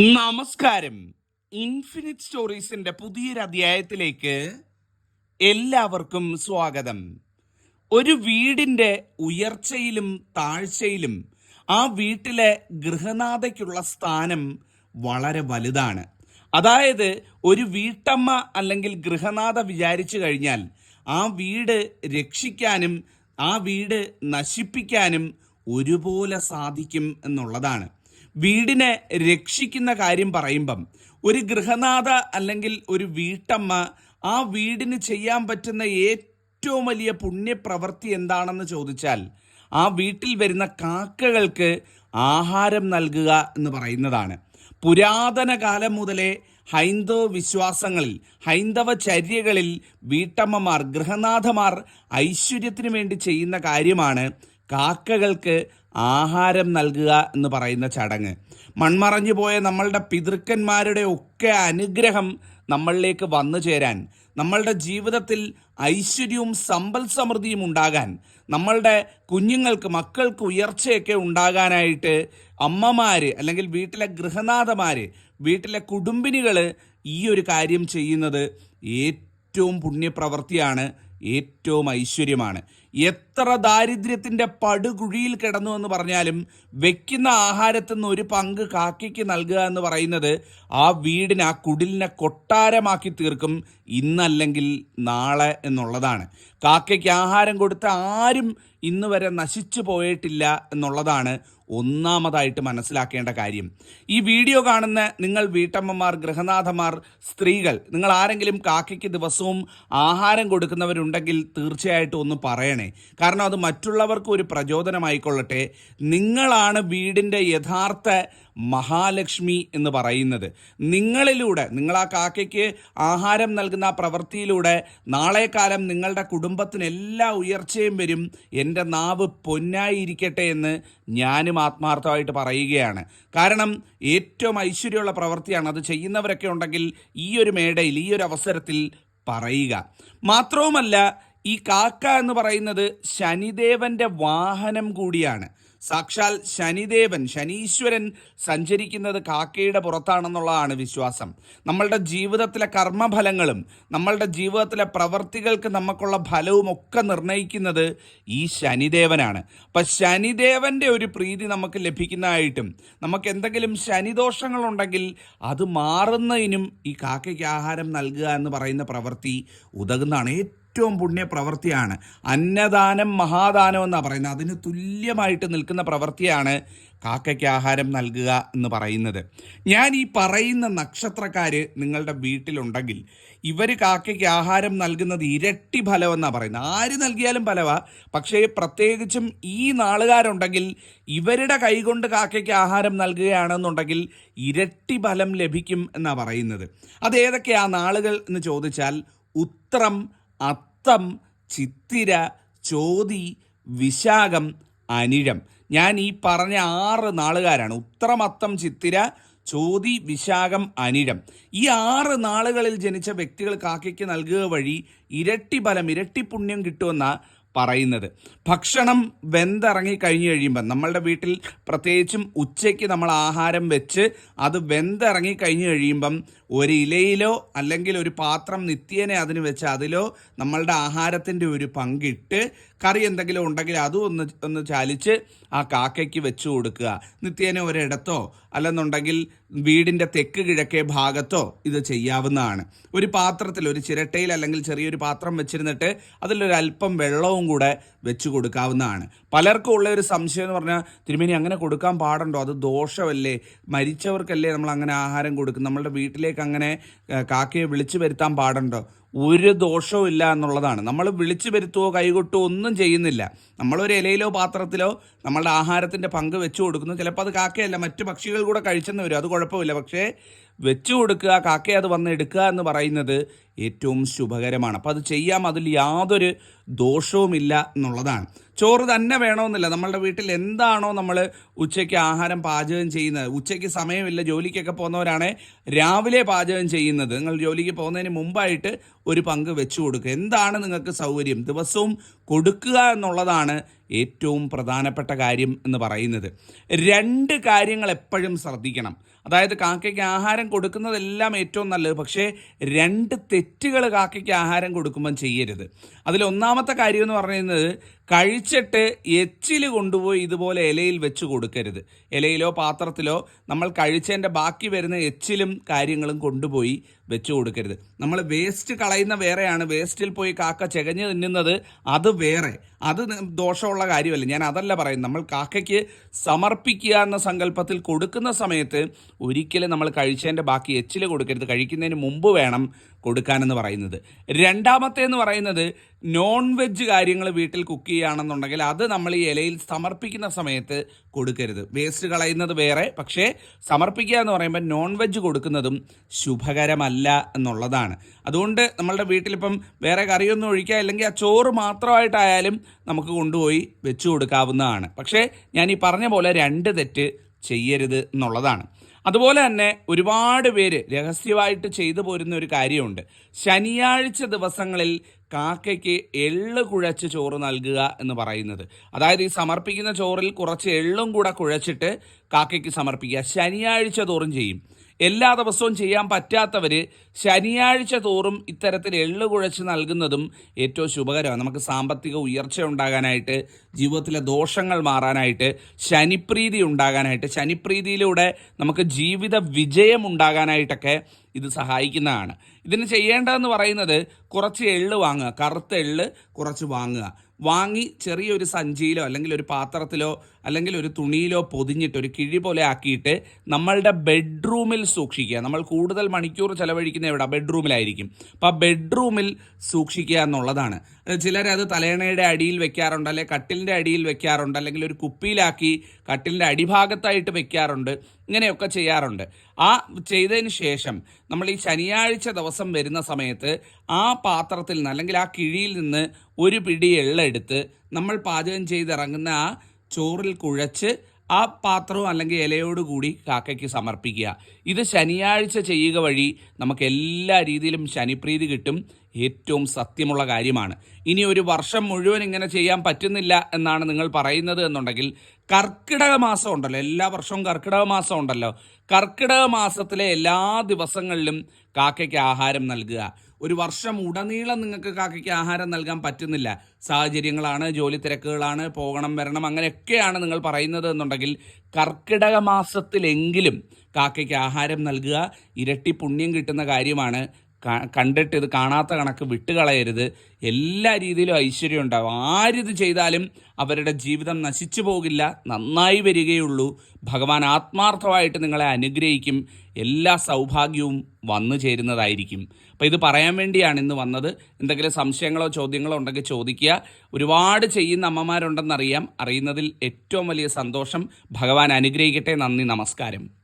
നമസ്കാരം. ഇൻഫിനിറ്റ് സ്റ്റോറീസിന്റെ പുതിയൊരു അധ്യായത്തിലേക്ക് എല്ലാവർക്കും സ്വാഗതം. ഒരു വീടിന്റെ ഉയർച്ചയിലും താഴ്ചയിലും ആ വീട്ടിലെ ഗൃഹനാഥയ്ക്കുള്ള സ്ഥാനം വളരെ വലുതാണ്. അതായത് ഒരു വീട്ടമ്മ അല്ലെങ്കിൽ ഗൃഹനാഥ വിചാരിച്ചു കഴിഞ്ഞാൽ ആ വീട് രക്ഷിക്കാനും ആ വീട് നശിപ്പിക്കാനും ഒരുപോലെ സാധിക്കും എന്നുള്ളതാണ്. വീടിനെ രക്ഷിക്കുന്ന കാര്യം പറയുമ്പം ഒരു ഗൃഹനാഥ അല്ലെങ്കിൽ ഒരു വീട്ടമ്മ ആ വീടിന് ചെയ്യാൻ പറ്റുന്ന ഏറ്റവും വലിയ പുണ്യപ്രവൃത്തി എന്താണെന്ന് ചോദിച്ചാൽ ആ വീട്ടിൽ വരുന്ന കാക്കകൾക്ക് ആഹാരം നൽകുക എന്ന് പറയുന്നതാണ്. പുരാതന കാലം മുതലേ ഹൈന്ദവ വിശ്വാസങ്ങളിൽ ഹൈന്ദവ ചര്യകളിൽ വീട്ടമ്മമാർ ഗൃഹനാഥമാർ ഐശ്വര്യത്തിന് വേണ്ടി ചെയ്യുന്ന കാര്യമാണ് കാക്കകൾക്ക് ആഹാരം നൽകുക എന്ന് പറയുന്ന ചടങ്ങ്. മൺമറഞ്ഞു പോയ നമ്മളുടെ പിതൃക്കന്മാരുടെ ഒക്കെ അനുഗ്രഹം നമ്മളിലേക്ക് വന്നു ചേരാൻ നമ്മളുടെ ജീവിതത്തിൽ ഐശ്വര്യവും സമ്പൽ സമൃദ്ധിയും ഉണ്ടാകാൻ നമ്മളുടെ കുഞ്ഞുങ്ങൾക്ക് മക്കൾക്ക് ഉയർച്ചയൊക്കെ ഉണ്ടാകാനായിട്ട് അമ്മമാർ അല്ലെങ്കിൽ വീട്ടിലെ ഗൃഹനാഥമാർ വീട്ടിലെ കുടുംബിനികൾ ഈ ഒരു കാര്യം ചെയ്യുന്നത് ഏറ്റവും പുണ്യപ്രവൃത്തിയാണ് ഏറ്റവും ഐശ്വര്യമാണ്. എത്ര ദാരിദ്ര്യത്തിന്റെ പടുകുഴിയിൽ കിടന്നു എന്ന് പറഞ്ഞാലും വെക്കുന്ന ആഹാരത്തിൽ നിന്ന് ഒരു പങ്ക് കാക്കയ്ക്ക് നൽകുക എന്ന് പറയുന്നത് ആ വീടിനെ ആ കുടിലിനെ കൊട്ടാരമാക്കി തീർക്കും ഇന്നല്ലെങ്കിൽ നാളെ എന്നുള്ളതാണ്. കാക്കയ്ക്ക് ആഹാരം കൊടുത്ത ആരും ഇന്ന് വരെ നശിച്ചു പോയിട്ടില്ല എന്നുള്ളതാണ് ഒന്നാമതായിട്ട് മനസ്സിലാക്കേണ്ട കാര്യം. ഈ വീഡിയോ കാണുന്ന നിങ്ങൾ വീട്ടമ്മമാർ ഗൃഹനാഥമാർ സ്ത്രീകൾ നിങ്ങൾ ആരെങ്കിലും കാക്കയ്ക്ക് ദിവസവും ആഹാരം കൊടുക്കുന്നവരുണ്ടെങ്കിൽ തീർച്ചയായിട്ടും ഒന്ന് പറയണേ. കാരണം അത് മറ്റുള്ളവർക്ക് ഒരു പ്രചോദനമായിക്കൊള്ളട്ടെ. നിങ്ങളാണ് വീടിന്റെ യഥാർത്ഥ മഹാലക്ഷ്മി എന്ന് പറയുന്നത്. നിങ്ങളിലൂടെ നിങ്ങൾ ആ കാക്കയ്ക്ക് ആഹാരം നൽകുന്ന പ്രവൃത്തിയിലൂടെ നാളെ കാലം നിങ്ങളുടെ കുടുംബത്തിന് എല്ലാ ഉയർച്ചയും വരും. എന്റെ നാവ് പൊന്നായിരിക്കട്ടെ എന്ന് ഞാനും ആത്മാർത്ഥമായിട്ട് പറയുകയാണ്. കാരണം ഏറ്റവും ഐശ്വര്യമുള്ള പ്രവൃത്തിയാണ് അത് ചെയ്യുന്നവരൊക്കെ ഉണ്ടെങ്കിൽ ഈ ഒരു മേടയിൽ ഈ ഒരു അവസരത്തിൽ പറയുക. മാത്രവുമല്ല ഈ കാക്ക എന്ന് പറയുന്നത് ശനിദേവന്റെ വാഹനം കൂടിയാണ്. സാക്ഷാൽ ശനിദേവൻ ശനീശ്വരൻ സഞ്ചരിക്കുന്നത് കാക്കയുടെ പുറത്താണെന്നുള്ളതാണ് വിശ്വാസം. നമ്മളുടെ ജീവിതത്തിലെ കർമ്മഫലങ്ങളും നമ്മളുടെ ജീവിതത്തിലെ പ്രവർത്തികൾക്ക് നമുക്കുള്ള ഫലവും ഒക്കെ നിർണയിക്കുന്നത് ഈ ശനിദേവനാണ്. അപ്പം ശനിദേവന്റെ ഒരു പ്രീതി നമുക്ക് ലഭിക്കുന്നതായിട്ടും നമുക്ക് എന്തെങ്കിലും ശനിദോഷങ്ങളുണ്ടെങ്കിൽ അത് മാറുന്നതിനും ഈ കാക്കയ്ക്ക് ആഹാരം നൽകുക എന്ന് പറയുന്ന പ്രവൃത്തി ഉതകുന്നതാണ് ഏറ്റവും പുണ്യ പ്രവൃത്തിയാണ്. അന്നദാനം മഹാദാനം എന്നാണ് പറയുന്നത്. അതിന് തുല്യമായിട്ട് നിൽക്കുന്ന പ്രവൃത്തിയാണ് കാക്കയ്ക്ക് ആഹാരം നൽകുക എന്ന് പറയുന്നത്. ഞാൻ ഈ പറയുന്ന നക്ഷത്രക്കാർ നിങ്ങളുടെ വീട്ടിലുണ്ടെങ്കിൽ ഇവർ കാക്കയ്ക്ക് ആഹാരം നൽകുന്നത് ഇരട്ടി ഫലമെന്നാണ് പറയുന്നത്. ആര് നൽകിയാലും ഫലവാ പക്ഷേ പ്രത്യേകിച്ചും ഈ നാളുകാരുണ്ടെങ്കിൽ ഇവരുടെ കൈകൊണ്ട് കാക്കയ്ക്ക് ആഹാരം നൽകുകയാണെന്നുണ്ടെങ്കിൽ ഇരട്ടി ഫലം ലഭിക്കും എന്നാണ് പറയുന്നത്. അത് നാളുകൾ എന്ന് ചോദിച്ചാൽ ഉത്രം അത്തം ചിത്തിര ചോതി വിശാഖം അനിഴം. ഞാൻ ഈ പറഞ്ഞ ആറ് നാളുകാരാണ്. ഉത്തരമത്തം ചിത്തിര ചോതി വിശാഖം അനിഴം. ഈ ആറ് നാളുകളിൽ ജനിച്ച വ്യക്തികൾ കാക്കയ്ക്ക് നൽകുക വഴി ഇരട്ടി ബലം ഇരട്ടി പുണ്യം കിട്ടുമെന്ന പറയുന്നത്. ഭക്ഷണം വെന്തിറങ്ങി കഴിഞ്ഞു കഴിയുമ്പോൾ നമ്മളുടെ വീട്ടിൽ പ്രത്യേകിച്ചും ഉച്ചയ്ക്ക് നമ്മൾ ആഹാരം വെച്ച് അത് വെന്തിറങ്ങി കഴിഞ്ഞു കഴിയുമ്പം ഒരു ഇലയിലോ അല്ലെങ്കിൽ ഒരു പാത്രം നിത്യേനെ അതിന് വെച്ച് അതിലോ നമ്മളുടെ ആഹാരത്തിന്റെ ഒരു പങ്കിട്ട് കറി എന്തെങ്കിലും ഉണ്ടെങ്കിൽ അതും ഒന്ന് ഒന്ന് ചാലിച്ച് ആ കാക്കയ്ക്ക് വെച്ചു കൊടുക്കുക. നിത്യേന ഒരിടത്തോ അല്ലെന്നുണ്ടെങ്കിൽ വീടിന്റെ തെക്ക് കിഴക്കേ ഭാഗത്തോ ഇത് ചെയ്യാവുന്നതാണ്. ഒരു പാത്രത്തിൽ ഒരു ചിരട്ടയിൽ അല്ലെങ്കിൽ ചെറിയൊരു പാത്രം വെച്ചിരുന്നിട്ട് അതിലൊരു അല്പം വെള്ളവും കൂടെ വെച്ച് കൊടുക്കാവുന്നതാണ്. പലർക്കും ഉള്ള ഒരു സംശയം എന്ന് പറഞ്ഞാൽ തിരുമേനി അങ്ങനെ കൊടുക്കാൻ പാടുണ്ടോ? അത് ദോഷമല്ലേ? മരിച്ചവർക്കല്ലേ നമ്മൾ അങ്ങനെ ആഹാരം കൊടുക്കും നമ്മളുടെ വീട്ടിലേക്ക് അങ്ങനെ കാക്കയെ വിളിച്ചു വരുത്താൻ പാടുണ്ടോ? ഒരു ദോഷവും ഇല്ല എന്നുള്ളതാണ്. നമ്മൾ വിളിച്ചു വരുത്തുവോ കൈകൊട്ടുവോ ഒന്നും ചെയ്യുന്നില്ല. നമ്മളൊരു ഇലയിലോ പാത്രത്തിലോ നമ്മളുടെ ആഹാരത്തിന്റെ പങ്ക് വെച്ചു കൊടുക്കുന്നു. ചിലപ്പോൾ അത് കാക്കയല്ല മറ്റു പക്ഷികൾ കൂടെ കഴിച്ചെന്ന് വരും. അത് കുഴപ്പമില്ല. പക്ഷേ വെച്ചു കൊടുക്കുക കാക്കയെ അത് വന്ന് എടുക്കുക എന്ന് പറയുന്നത് ഏറ്റവും ശുഭകരമാണ്. അപ്പോൾ അത് ചെയ്യാം അതിൽ യാതൊരു ദോഷവുമില്ല എന്നുള്ളതാണ്. ചോറ് തന്നെ വേണമെന്നില്ല. നമ്മളുടെ വീട്ടിൽ എന്താണോ നമ്മൾ ഉച്ചയ്ക്ക് ആഹാരം പാചകം ചെയ്യുന്നത്. ഉച്ചയ്ക്ക് സമയമില്ല ജോലിക്കൊക്കെ പോകുന്നവരാണ് രാവിലെ പാചകം ചെയ്യുന്നത്. നിങ്ങൾ ജോലിക്ക് പോകുന്നതിന് മുമ്പായിട്ട് ഒരു പങ്ക് വെച്ചു കൊടുക്കുക. എന്താണ് നിങ്ങൾക്ക് സൗകര്യം? ദിവസവും കൊടുക്കുക എന്നുള്ളതാണ് ഏറ്റവും പ്രധാനപ്പെട്ട കാര്യം എന്ന് പറയുന്നത്. രണ്ട് കാര്യങ്ങൾ എപ്പോഴും ശ്രദ്ധിക്കണം. അതായത് കാക്കയ്ക്ക് ആഹാരം കൊടുക്കുന്നതെല്ലാം ഏറ്റവും നല്ലത്. പക്ഷേ രണ്ട് തെറ്റുകൾ കാക്കയ്ക്ക് ആഹാരം കൊടുക്കുമ്പം ചെയ്യരുത്. അതിൽ ഒന്നാമത്തെ കാര്യം എന്ന് പറയുന്നത് കഴിച്ചിട്ട് എച്ചിൽ കൊണ്ടുപോയി ഇതുപോലെ ഇലയിൽ വെച്ച് കൊടുക്കരുത്. ഇലയിലോ പാത്രത്തിലോ നമ്മൾ കഴിച്ചതിന്റെ ബാക്കി വരുന്ന എച്ചിലും കാര്യങ്ങളും കൊണ്ടുപോയി വെച്ച് കൊടുക്കരുത്. നമ്മൾ വേസ്റ്റ് കളയുന്ന വേറെയാണ്. വേസ്റ്റിൽ പോയി കാക്ക ചെകഞ്ഞ് തിന്നുന്നത് അത് വേറെ. അത് ദോഷമുള്ള കാര്യമല്ല. ഞാൻ അതല്ല പറയുന്നത്. നമ്മൾ കാക്കയ്ക്ക് സമർപ്പിക്കുക എന്ന സങ്കല്പത്തിൽ കൊടുക്കുന്ന സമയത്ത് ഒരിക്കലും നമ്മൾ കഴിച്ചതിന്റെ ബാക്കി എച്ചിൽ കൊടുക്കരുത്. കഴിക്കുന്നതിന് മുമ്പ് വേണം കൊടുക്കാനെന്ന് പറയുന്നത്. രണ്ടാമത്തെ എന്ന് പറയുന്നത് നോൺ വെജ് കാര്യങ്ങൾ വീട്ടിൽ കുക്ക് ചെയ്യുകയാണെന്നുണ്ടെങ്കിൽ അത് നമ്മൾ ഈ ഇലയിൽ സമർപ്പിക്കുന്ന സമയത്ത് കൊടുക്കരുത്. വേസ്റ്റ് കളയുന്നത് വേറെ പക്ഷേ സമർപ്പിക്കുക എന്ന് പറയുമ്പോൾ നോൺ വെജ് കൊടുക്കുന്നതും ശുഭകരമല്ല എന്നുള്ളതാണ്. അതുകൊണ്ട് നമ്മളുടെ വീട്ടിലിപ്പം വേറെ കറിയൊന്നും ഒഴിക്കുക അല്ലെങ്കിൽ ആ ചോറ് മാത്രമായിട്ടായാലും നമുക്ക് കൊണ്ടുപോയി വെച്ചു കൊടുക്കാവുന്നതാണ്. പക്ഷേ ഞാൻ ഈ പറഞ്ഞ പോലെ രണ്ട് തെറ്റ് ചെയ്യരുത് എന്നുള്ളതാണ്. അതുപോലെ തന്നെ ഒരുപാട് പേര് രഹസ്യമായിട്ട് ചെയ്തു പോരുന്ന ഒരു കാര്യമുണ്ട്. ശനിയാഴ്ച ദിവസങ്ങളിൽ കാക്കയ്ക്ക് എള്ള് കുഴച്ച് ചോറ് നൽകുക എന്ന് പറയുന്നത്. അതായത് ഈ സമർപ്പിക്കുന്ന ചോറിൽ കുറച്ച് എള്ളും കൂടെ കുഴച്ചിട്ട് കാക്കയ്ക്ക് സമർപ്പിക്കുക. ശനിയാഴ്ച തോറും ചെയ്യും. എല്ലാ ദിവസവും ചെയ്യാൻ പറ്റാത്തവർ ശനിയാഴ്ച തോറും ഇത്തരത്തിൽ എള്ളു കുഴച്ച് നൽകുന്നതും ഏറ്റവും ശുഭകരമാണ്. നമുക്ക് സാമ്പത്തിക ഉയർച്ച ഉണ്ടാകാനായിട്ട് ജീവിതത്തിലെ ദോഷങ്ങൾ മാറാനായിട്ട് ശനിപ്രീതി ഉണ്ടാകാനായിട്ട് ശനിപ്രീതിയിലൂടെ നമുക്ക് ജീവിത വിജയം ഉണ്ടാകാനായിട്ടൊക്കെ ഇത് സഹായിക്കുന്നതാണ്. ഇതിന് ചെയ്യേണ്ടതെന്ന് പറയുന്നത് കുറച്ച് എള്ള് വാങ്ങുക കറുത്ത എള്ള് കുറച്ച് വാങ്ങുക. വാങ്ങി ചെറിയൊരു സഞ്ചിയിലോ അല്ലെങ്കിൽ ഒരു പാത്രത്തിലോ അല്ലെങ്കിൽ ഒരു തുണിയിലോ പൊതിഞ്ഞിട്ട് ഒരു കിഴി പോലെ ആക്കിയിട്ട് നമ്മളുടെ ബെഡ്റൂമിൽ സൂക്ഷിക്കുക. നമ്മൾ കൂടുതൽ മണിക്കൂർ ചിലവഴിക്കുന്ന എവിടെ? ബെഡ്റൂമിലായിരിക്കും. അപ്പോൾ ആ ബെഡ്റൂമിൽ സൂക്ഷിക്കുക എന്നുള്ളതാണ്. ചിലരത് തലയണയുടെ അടിയിൽ വെക്കാറുണ്ട് അല്ലെങ്കിൽ കട്ടിലിന്റെ അടിയിൽ വെക്കാറുണ്ട് അല്ലെങ്കിൽ ഒരു കുപ്പിയിലാക്കി കട്ടിലിന്റെ അടിഭാഗത്തായിട്ട് വെക്കാറുണ്ട് ഇങ്ങനെയൊക്കെ ചെയ്യാറുണ്ട്. ആ ചെയ്തതിന് ശേഷം നമ്മൾ ഈ ശനിയാഴ്ച ദിവസം വരുന്ന സമയത്ത് ആ പാത്രത്തിൽ നിന്ന് അല്ലെങ്കിൽ ആ കിഴിയിൽ നിന്ന് ഒരു പിടി എള്ളെടുത്ത് നമ്മൾ പാചകം ചെയ്തിറങ്ങുന്ന ആ ചോറിൽ കുഴച്ച് ആ പാത്രവും അല്ലെങ്കിൽ ഇലയോടുകൂടി കാക്കയ്ക്ക് സമർപ്പിക്കുക. ഇത് ശനിയാഴ്ച ചെയ്യുക വഴി നമുക്ക് എല്ലാ രീതിയിലും ശനിപ്രീതി കിട്ടും. ഏറ്റവും സത്യമുള്ള കാര്യമാണ്. ഇനി ഒരു വർഷം മുഴുവൻ ഇങ്ങനെ ചെയ്യാൻ പറ്റുന്നില്ല എന്നാണ് നിങ്ങൾ പറയുന്നത് എന്നുണ്ടെങ്കിൽ കർക്കിടക മാസം ഉണ്ടല്ലോ. എല്ലാ വർഷവും കർക്കിടക മാസം ഉണ്ടല്ലോ. കർക്കിടക മാസത്തിലെ എല്ലാ ദിവസങ്ങളിലും കാക്കയ്ക്ക് ആഹാരം നൽകുക. ഒരു വർഷം ഉടനീളം നിങ്ങൾക്ക് കാക്കയ്ക്ക് ആഹാരം നൽകാൻ പറ്റുന്നില്ല. സാഹചര്യങ്ങളാണ് ജോലി തിരക്കുകളാണ് പോകണം വരണം അങ്ങനെയൊക്കെയാണ് നിങ്ങൾ പറയുന്നത് എന്നുണ്ടെങ്കിൽ കർക്കിടക മാസത്തിലെങ്കിലും കാക്കയ്ക്ക് ആഹാരം നൽകുക ഇരട്ടി പുണ്യം കിട്ടുന്ന കാര്യമാണ്. കണ്ടിട്ട് ഇത് കാണാത്ത കണക്ക് വിട്ടുകളയരുത്. എല്ലാ രീതിയിലും ഐശ്വര്യം ഉണ്ടാവും. ആരിത് ചെയ്താലും അവരുടെ ജീവിതം നശിച്ചു പോകില്ല. നന്നായി വരികയുള്ളൂ. ഭഗവാൻ ആത്മാർത്ഥമായിട്ട് നിങ്ങളെ അനുഗ്രഹിക്കും. എല്ലാ സൗഭാഗ്യവും വന്നു ചേരുന്നതായിരിക്കും. അപ്പോൾ ഇത് പറയാൻ വേണ്ടിയാണ് ഇന്ന് വന്നത്. എന്തെങ്കിലും സംശയങ്ങളോ ചോദ്യങ്ങളോ ഉണ്ടെങ്കിൽ ചോദിക്കുക. ഒരുപാട് ചെയ്യുന്ന അമ്മമാരുണ്ടെന്നറിയാം. അറിയുന്നതിൽ ഏറ്റവും വലിയ സന്തോഷം. ഭഗവാൻ അനുഗ്രഹിക്കട്ടെ. നന്ദി നമസ്കാരം.